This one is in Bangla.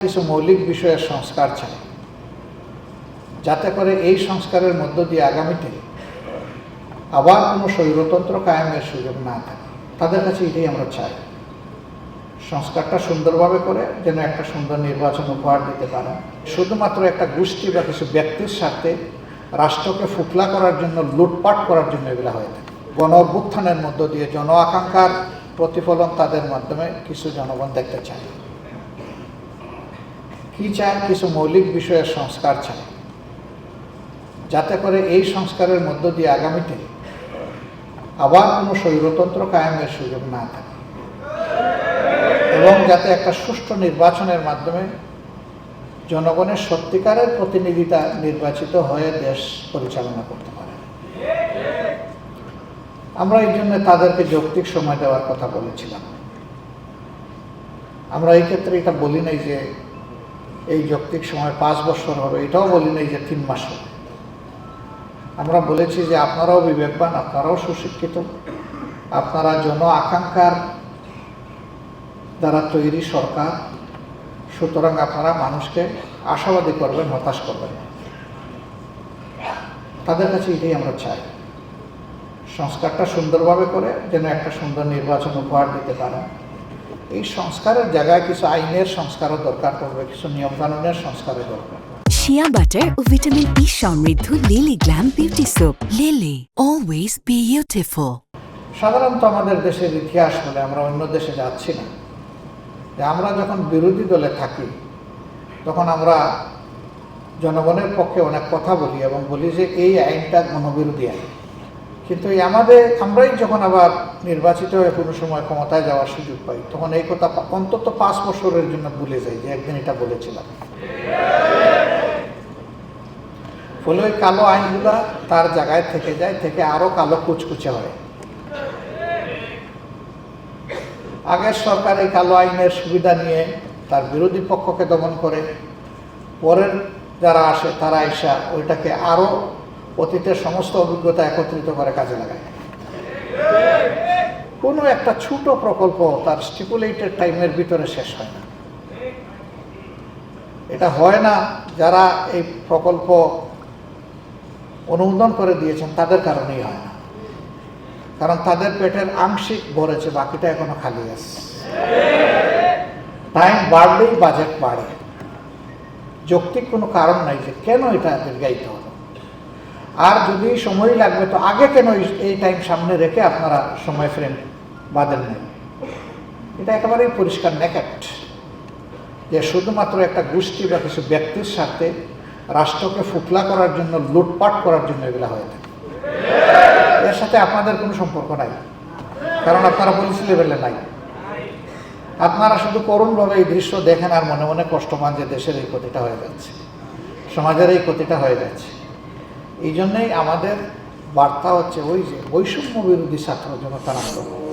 কিছু মৌলিক বিষয়ের সংস্কার চাই। যাতে করে এই সংস্কারের মধ্য দিয়ে আগামীতে আবার কোনো স্বৈরতন্ত্র কায়েমের সুযোগ না থাকে। তাদের কাছে এটাই আমরা চাই। সংস্কারটা সুন্দরভাবে করে যেন একটা সুন্দর নির্বাচন উপহার দিতে পারে। শুধুমাত্র একটা গোষ্ঠী বা কিছু ব্যক্তির স্বার্থে রাষ্ট্রকে ফুকলা করার জন্য, লুটপাট করার জন্য এগুলো হয়ে থাকে। গণ অভ্যুত্থানের মধ্য দিয়ে জন আকাঙ্ক্ষার প্রতিফলন তাদের মাধ্যমে কিছু জনগণ দেখতে চায়। কি চায় কিছু মৌলিক বিষয়ের সংস্কার চায় যাতে করে এই সংস্কারের মধ্য দিয়ে আগামীতে আবার কোনো স্বৈরতন্ত্র কায়েমের সুযোগ না থাকে এবং যাতে একটা সুষ্ঠু নির্বাচনের মাধ্যমে জনগণের সত্যিকারের প্রতিনিধিতা নির্বাচিত হয়ে দেশ পরিচালনা করতে পারে। আমরা এই জন্য তাদেরকে যৌক্তিক সময় দেওয়ার কথা বলেছিলাম। আমরা এই ক্ষেত্রে এটা বলি নাই যে এই যৌক্তিক সময় পাঁচ বছর হবে, এটাও বলি নাই যে তিন মাস হবে। আমরা বলেছি যে আপনারাও বিবেকবান, আপনারাও সুশিক্ষিত, আপনারা জন আকাঙ্ক্ষার দ্বারা তৈরি সরকার, সুতরাং আপনারা মানুষকে আশাবাদী করবেন, হতাশ করবেন তাদের কাছে এটাই আমরা চাই। সংস্কারটা সুন্দরভাবে করে যেন একটা সুন্দর নির্বাচন উপহার দিতে পারেন। এই সংস্কারের জায়গায় কিছু আইনের সংস্কারও দরকার পড়বে কিছু নিয়মকানুনের সংস্কারের দরকার। শিয়া বাটার ও ভিটামিন ই সমৃদ্ধ Lily glam beauty soap Lily always beautiful সাধারণত আমাদের দেশের ইতিহাস বলে আমরা অন্য দেশে যাচ্ছি না। যে আমরা যখন বিরোধী দলে থাকি তখন আমরা জনগণের পক্ষে অনেক কথা বলি এবং বলি যে এই আইনটা গণবিরোধী আইন। কিন্তু আমাদের, আমরাই যখন আবার নির্বাচিত হয়ে কোনো সময় ক্ষমতায় যাওয়ার সুযোগ পাই, তখন এই কথা অন্তত পাঁচ বছরের জন্য ভুলে যাই যে একদিন এটা বলেছিলাম। ফলে ওই কালো আইনগুলা তার জায়গায় থেকে যায়, থেকে আরও কালো কুচকুচে হয়। আগের সরকার এই কালো আইনের সুবিধা নিয়ে তার বিরোধী পক্ষকে দমন করে, পরের যারা আসে তারা এসা ওইটাকে আরও অতীতের সমস্ত অভিজ্ঞতা একত্রিত করে কাজে লাগায়। কোনো একটা ছোট প্রকল্প তার স্টিপুলেটেড টাইমের ভিতরে শেষ হয় না। এটা হয় না যারা এই প্রকল্প অনুমোদন করে দিয়েছেন, তাদের কারণেই হয় না। কারণ তাদের পেটের আংশিক ভরেছে, বাকিটা এখনও খালি আছে। টাইম বাড়লেই বাজেট বাড়ে। যৌক্তিক কোনো কারণ নাই যে কেন এটা দীর্ঘায়িত হলো আর যদি সময় লাগবে, তো আগে কেন এই- টাইম সামনে রেখে আপনারা সময় ফ্রেম বাদেন নাই? এটা একেবারেই পরিষ্কার ন্যাকেট যে শুধুমাত্র একটা গোষ্ঠী বা কিছু ব্যক্তির স্বার্থে রাষ্ট্রকে ফুকলা করার জন্য, লুটপাট করার জন্য এগুলো হয়ে থাকে। এর সাথে আপনাদের কোনো সম্পর্ক নাই। কারণ আপনারা পুলিশ লেভেলে নাই। আপনারা শুধু করুণভাবে এই দৃশ্য দেখেন আর মনে মনে কষ্ট পান যে দেশের এই ক্ষতিটা হয়ে যাচ্ছে, সমাজের এই ক্ষতিটা হয়ে যাচ্ছে। এই জন্যেই আমাদের বার্তা হচ্ছে ওই যে বৈষম্য বিরোধী ছাত্র জনতার আন্দোলন।